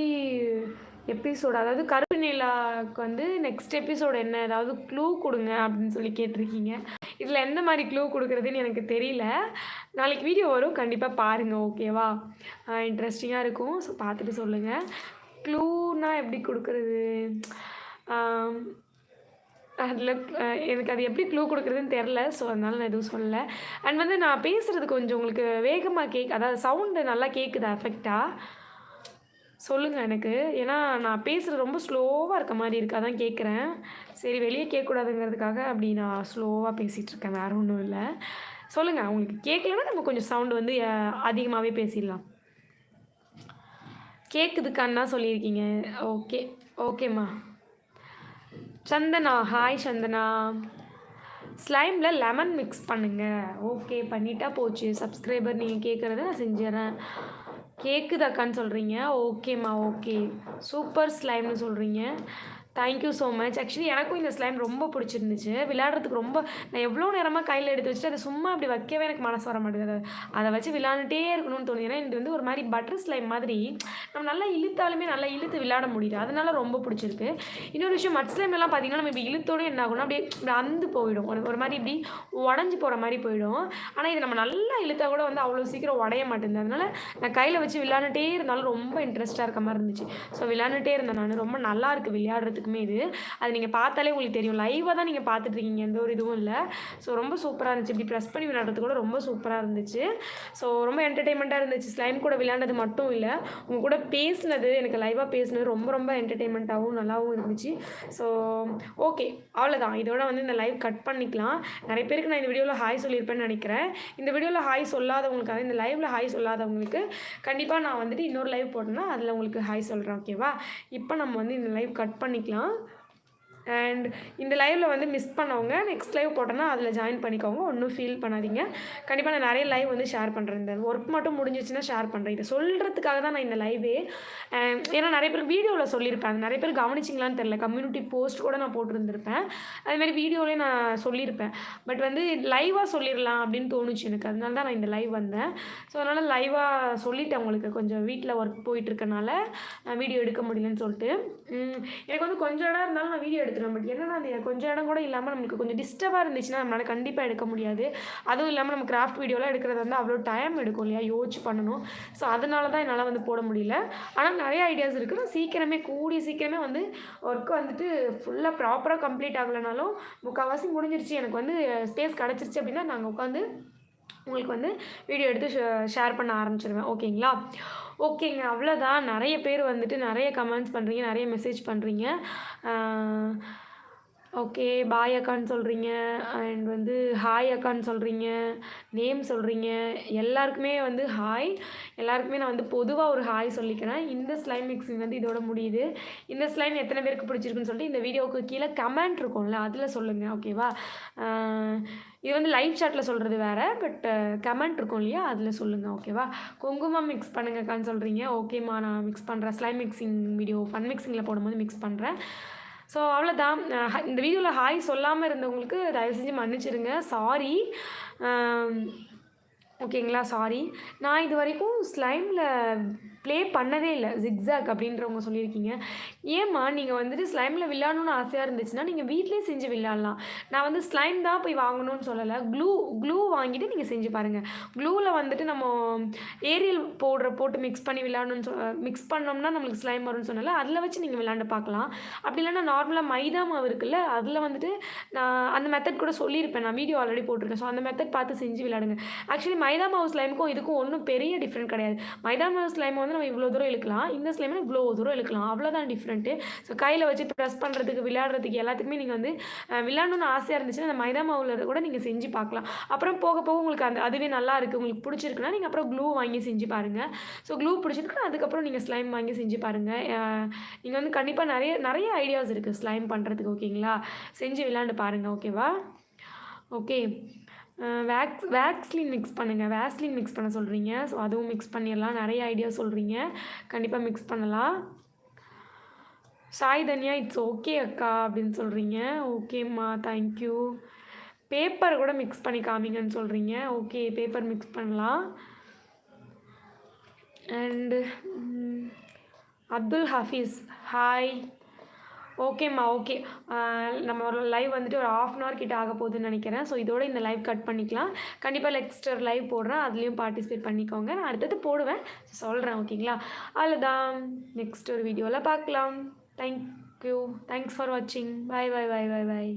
episode அதாவது கருப்பு நிலாவுக்கு வந்து நெக்ஸ்ட் எபிசோடு என்ன? ஏதாவது க்ளூ கொடுங்க அப்படின்னு சொல்லி கேட்டிருக்கீங்க. இதில் எந்த மாதிரி க்ளூ கொடுக்குறதுன்னு எனக்கு தெரியல. நாளைக்கு வீடியோ வரும். கண்டிப்பாக பாருங்கள் ஓகேவா இன்ட்ரெஸ்டிங்காக இருக்கும். ஸோ பார்த்துட்டு சொல்லுங்கள் க்ளூனால் எப்படி கொடுக்குறது? அதில் எனக்கு அது எப்படி க்ளூ கொடுக்குறதுன்னு தெரில ஸோ அதனால நான் எதுவும் சொல்லலை. அண்ட் வந்து நான் பேசுகிறது கொஞ்சம் உங்களுக்கு வேகமாக கேக் அதாவது சவுண்டு நல்லா கேட்குது அஃபெக்டாக சொல்லுங்கள் எனக்கு. ஏன்னா நான் பேசுகிறது ரொம்ப ஸ்லோவாக இருக்க மாதிரி இருக்கா தான் கேட்குறேன் சரி வெளியே கேட்கக்கூடாதுங்கிறதுக்காக அப்படி நான் ஸ்லோவாக பேசிகிட்ருக்கேன் வேறு ஒன்றும் இல்லை. சொல்லுங்கள் உங்களுக்கு கேட்கலன்னா நம்ம கொஞ்சம் சவுண்டு வந்து அதிகமாகவே பேசிடலாம். கேட்குதுக்கான்னு தான் சொல்லியிருக்கீங்க. ஓகே ஓகேம்மா. சந்தனா ஹாய் சந்தனா. ஸ்லைமில் லெமன் மிக்ஸ் பண்ணுங்கள் ஓகே பண்ணிட்டா போச்சு. சப்ஸ்கிரைபர் நீங்கள் கேட்குறத நான் செஞ்சிடறேன் கேட்குதாக்கான்னு சொல்கிறீங்க ஓகேம்மா ஓகே சூப்பர் ஸ்லைம்னு சொல்கிறீங்க தேங்க்யூ ஸோ மச் ஆக்சுவலி எனக்கும் இந்த ஸ்லைம் ரொம்ப பிடிச்சிருந்துச்சு. விளையாடுறதுக்கு ரொம்ப நான் எவ்வளோ நேரமாக கையில் எடுத்து வச்சுட்டு அதை சும்மா அப்படி வைக்கவே எனக்கு மனசு வர மாட்டேங்குது. அதை வச்சு விளையாண்டுட்டே இருக்கணும்னு தோணுது. ஏன்னா இது வந்து ஒரு மாதிரி பட்டர் ஸ்லைம் மாதிரி நம்ம நல்லா இழுத்தாலுமே நல்லா இழுத்து விளையாட முடியுது. அதனால ரொம்ப பிடிச்சிருக்கு. இன்னொரு விஷயம் மட் ஸ்லைம் எல்லாம் பார்த்தீங்கன்னா நம்ம இப்படி இழுத்தோடு என்ன ஆகும்னா அப்படியே இப்படி அந்து போயிடும். ஒரு ஒரு மாதிரி இப்படி உடஞ்சி போகிற மாதிரி போயிடும். ஆனால் இது நம்ம நல்லா இழுத்தா கூட வந்து அவ்வளோ சீக்கிரம் உடைய மாட்டேங்குது. அதனால நான் கையில் வச்சு விளையாண்டுட்டே இருந்தாலும் ரொம்ப இன்ட்ரெஸ்ட்டாக இருக்க மாதிரி இருந்துச்சு. ஸோ விளையாண்டுட்டே இருந்தேன் நான். ரொம்ப நல்லா இருக்குது விளையாடுறதுக்கு. எல்லாத்துக்குமே இது. அது நீங்கள் பார்த்தாலே உங்களுக்கு தெரியும். லைவாக தான் நீங்கள் பார்த்துட்ருக்கீங்க எந்த ஒரு இதுவும் இல்லை. ஸோ ரொம்ப சூப்பராக இருந்துச்சு. இப்படி ப்ரெஸ் பண்ணி விளையாடுறது கூட ரொம்ப சூப்பராக இருந்துச்சு. ஸோ ரொம்ப என்டர்டெயின்மெண்ட்டாக இருந்துச்சு. ஸ்லைம் கூட விளையாண்டது மட்டும் இல்லை. உங்கள் கூட பேசினது எனக்கு லைவாக பேசினது ரொம்ப ரொம்ப என்டர்டெயின்மெண்ட்டாகவும் நல்லாவும் இருந்துச்சு. ஸோ ஓகே அவ்வளோதான் இதோட வந்து இந்த லைவ் கட் பண்ணிக்கலாம். நிறைய பேருக்கு நான் இந்த வீடியோவில் ஹாய் சொல்லியிருப்பேன்னு நினைக்கிறேன். இந்த வீடியோவில் ஹாய் சொல்லாதவங்களுக்காக இந்த லைவில் ஹாய் சொல்லாதவங்களுக்கு கண்டிப்பாக நான் வந்துட்டு இன்னொரு லைவ் போட்டேன்னா அதில் உங்களுக்கு ஹாய் சொல்கிறேன் ஓகேவா இப்போ நம்ம வந்து இந்த லைவ் கட் பண்ணிக்கலாம். ¿no? அண்ட் இந்த லைவில் வந்து மிஸ் பண்ணவங்க நெக்ஸ்ட் லைவ் போட்டோன்னா அதில் ஜாயின் பண்ணிக்கோங்க. ஒன்றும் ஃபீல் பண்ணாதீங்க. கண்டிப்பாக நான் நிறைய லைவ் வந்து ஷேர் பண்ணுறேன் இந்த ஒர்க் மட்டும் முடிஞ்சிச்சுன்னா ஷேர் பண்ணுறேன் இதை சொல்கிறதுக்காக தான் நான் இந்த லைவே ஏன்னா நிறைய பேர் வீடியோவில் சொல்லியிருப்பேன். நிறைய பேர் கவனிச்சிங்களான்னு தெரில கம்யூனிட்டி போஸ்ட் கூட நான் போட்டிருந்திருப்பேன். அதுமாரி வீடியோலேயே நான் சொல்லியிருப்பேன். பட் வந்து லைவாக சொல்லிடலாம் அப்படின்னு தோணுச்சு எனக்கு. அதனால தான் நான் இந்த லைவ் வந்தேன். ஸோ அதனால் லைவாக சொல்லிட்டேன் உங்களுக்கு. கொஞ்சம் வீட்டில் ஒர்க் போயிட்டுருக்கனால வீடியோ எடுக்க முடியலன்னு சொல்லிட்டு. எனக்கு வந்து கொஞ்சம் இடம் இருந்தாலும் நான் வீடியோ எடுத்துருவோம் பட் என்னன்னா அந்த கொஞ்சம் இடம் கூட இல்லாமல் நமக்கு கொஞ்சம் டிஸ்டர்பாக இருந்துச்சுன்னா நம்மளால் கண்டிப்பாக எடுக்க முடியாது. அதுவும் இல்லாமல் நம்ம கிராஃப்ட் வீடியோலாம் எடுக்கிறது வந்து அவ்வளோ டைம் எடுக்கும் இல்லையா? யோசிச்சு பண்ணணும். ஸோ அதனால தான் என்னால் வந்து போட முடியல. ஆனால் நிறைய ஐடியாஸ் இருக்குது நான் சீக்கிரமே கூடிய சீக்கிரமே வந்து ஒர்க் வந்துட்டு ஃபுல்லாக ப்ராப்பராக கம்ப்ளீட் ஆகலைனாலும் முக்கால்வாசி முடிஞ்சிருச்சு. எனக்கு வந்து ஸ்பேஸ் கிடச்சிருச்சு அப்படின்னா நாங்கள் உட்காந்து உங்களுக்கு வந்து வீடியோ எடுத்து ஷேர் பண்ண ஆரம்பிச்சிருவேன். ஓகேங்களா ஓகேங்க அவ்வளோதான் நிறைய பேர் வந்துட்டு நிறைய கமெண்ட்ஸ் பண்ணுறீங்க நிறைய மெசேஜ் பண்ணுறீங்க ஓகே பாய் அக்கான்னு சொல்கிறீங்க அண்ட் வந்து ஹாய் அக்கான்னு சொல்கிறீங்க நேம் சொல்கிறீங்க எல்லாருக்குமே வந்து ஹாய் எல்லாருக்குமே நான் வந்து பொதுவாக ஒரு ஹாய் சொல்லிக்கிறேன். இந்த ஸ்லைம் மிக்ஸிங் வந்து இதோட முடியுது. இந்த ஸ்லைம் எத்தனை பேருக்கு பிடிச்சிருக்குன்னு சொல்லிட்டு இந்த வீடியோவுக்கு கீழே கமெண்ட் இருக்கும்ல அதில் சொல்லுங்கள் ஓகேவா இது வந்து லைவ் சாட்டில் சொல்கிறது வேறு பட் கமெண்ட் இருக்கும் இல்லையா? அதில் சொல்லுங்கள் ஓகேவா குங்குமம் மிக்ஸ் பண்ணுங்கக்கான்னு சொல்கிறீங்க ஓகேம்மா நான் மிக்ஸ் பண்ணுறேன் ஸ்லைம் மிக்ஸிங் வீடியோ ஃபன் மிக்ஸிங்கில் போடும்போது மிக்ஸ் பண்ணுறேன் ஸோ அவ்வளோதான் இந்த வீடியோவில் ஹாய் சொல்லாமல் இருந்தவங்களுக்கு தயவு செஞ்சு மன்னிச்சிடுங்க சாரி ஓகேங்களா சாரி நான் இது வரைக்கும் ஸ்லைமில் ப்ளே பண்ணதே இல்லை. ஜிக்ஸாக் அப்படின்றவங்க சொல்லியிருக்கீங்க. ஏம்மா நீங்கள் வந்துட்டு ஸ்லைமில் விளையாடணுன்னு ஆசையாக இருந்துச்சுன்னா நீங்கள் வீட்டிலே செஞ்சு விளையாடலாம். நான் வந்து ஸ்லைம் தான் போய் வாங்கணும்னு சொல்லலை. க்ளூ க்ளூ வாங்கிட்டு நீங்கள் செஞ்சு பாருங்கள் க்ளூவில் வந்துட்டு நம்ம ஏரியல் பவுடரை போட்டு மிக்ஸ் பண்ணி விளையாடணும்னு சொ மிக்ஸ் பண்ணோம்னா நம்மளுக்கு ஸ்லைம் வரும்னு சொன்னல அதில் வச்சு நீங்கள் விளையாண்டு பார்க்கலாம். அப்படி இல்லைன்னா நார்மலாக மைதா மாவு இருக்குல்ல அதில் வந்துட்டு நான் அந்த மெத்தட் கூட சொல்லியிருப்பேன். நான் வீடியோ ஆல்ரெடி போட்டிருக்கேன். ஸோ அந்த மெத்தட் பார்த்து செஞ்சு விளையாடுங்க. ஆக்சுவலி மைதா மாவு ஸ்லைமுக்கும் இதுக்கும் ஒன்றும் பெரிய டிஃப்ரெண்ட் கிடையாது. மைதா மாவு ஸ்லைம் வந்து நம்ம இவ்வளோ தூரம் இழுக்கலாம். இந்த ஸ்லைமில் இவ்வளோ தூரம் இழுக்கலாம். அவ்வளோதான் டிஃப்ரெண்ட்டு ஸோ கையில் வச்சு ப்ரெஸ் பண்ணுறதுக்கு விளையாடுறதுக்கு எல்லாத்துக்குமே நீங்கள் வந்து விளையாடணும்னு ஆசையாக இருந்துச்சுன்னா அந்த மைதா மாவில் கூட நீங்கள் செஞ்சு பார்க்கலாம். அப்புறம் போக போக உங்களுக்கு அந்த அதுவே நல்லா இருக்குது உங்களுக்கு பிடிச்சிருக்குன்னா நீங்கள் அப்புறம் க்ளூ வாங்கி செஞ்சு பாருங்கள் ஸோ க்ளூ பிடிச்சிருக்குன்னா அதுக்கப்புறம் நீங்கள் ஸ்லைம் வாங்கி செஞ்சு பாருங்கள் நீங்கள் வந்து கண்டிப்பாக நிறைய நிறைய ஐடியாஸ் இருக்குது ஸ்லைம் பண்ணுறதுக்கு ஓகேங்களா செஞ்சு விளையாண்டு பாருங்கள் ஓகேவா ஓகே வேக்ஸ் வேக்ஸ்லின் மிக்ஸ் பண்ணுங்கள் வேஸ்லின் மிக்ஸ் பண்ண சொல்கிறீங்க ஸோ அதுவும் மிக்ஸ் பண்ணிடலாம் நிறைய ஐடியா சொல்கிறீங்க கண்டிப்பாக மிக்ஸ் பண்ணலாம். சாய் தனியா இட்ஸ் ஓகே அக்கா அப்படின்னு சொல்கிறீங்க ஓகேம்மா தேங்க்யூ பேப்பர் கூட மிக்ஸ் பண்ணி காமிங்கன்னு சொல்கிறீங்க ஓகே பேப்பர் மிக்ஸ் பண்ணலாம். அண்டு அப்துல் ஹஃபீஸ் ஹாய் ஓகேம்மா ஓகே நம்ம ஒரு லைவ் வந்துட்டு ஒரு ஆஃப் அன் ஹவர் கிட்ட ஆக போகுதுன்னு நினைக்கிறேன். ஸோ இதோட இந்த லைவ் கட் பண்ணிக்கலாம். கண்டிப்பாக நெக்ஸ்ட் ஒரு லைவ் போடுறேன். அதுலேயும் பார்ட்டிசிபேட் பண்ணிக்கோங்க. நான் அடுத்தது போடுவேன். சொல்கிறேன் ஓகேங்களா அவ்வளோதான் நெக்ஸ்ட் ஒரு வீடியோவில் பார்க்கலாம். தேங்க்யூ தேங்க்ஸ் ஃபார் வாட்சிங் பாய் பாய் பாய் பாய் பாய்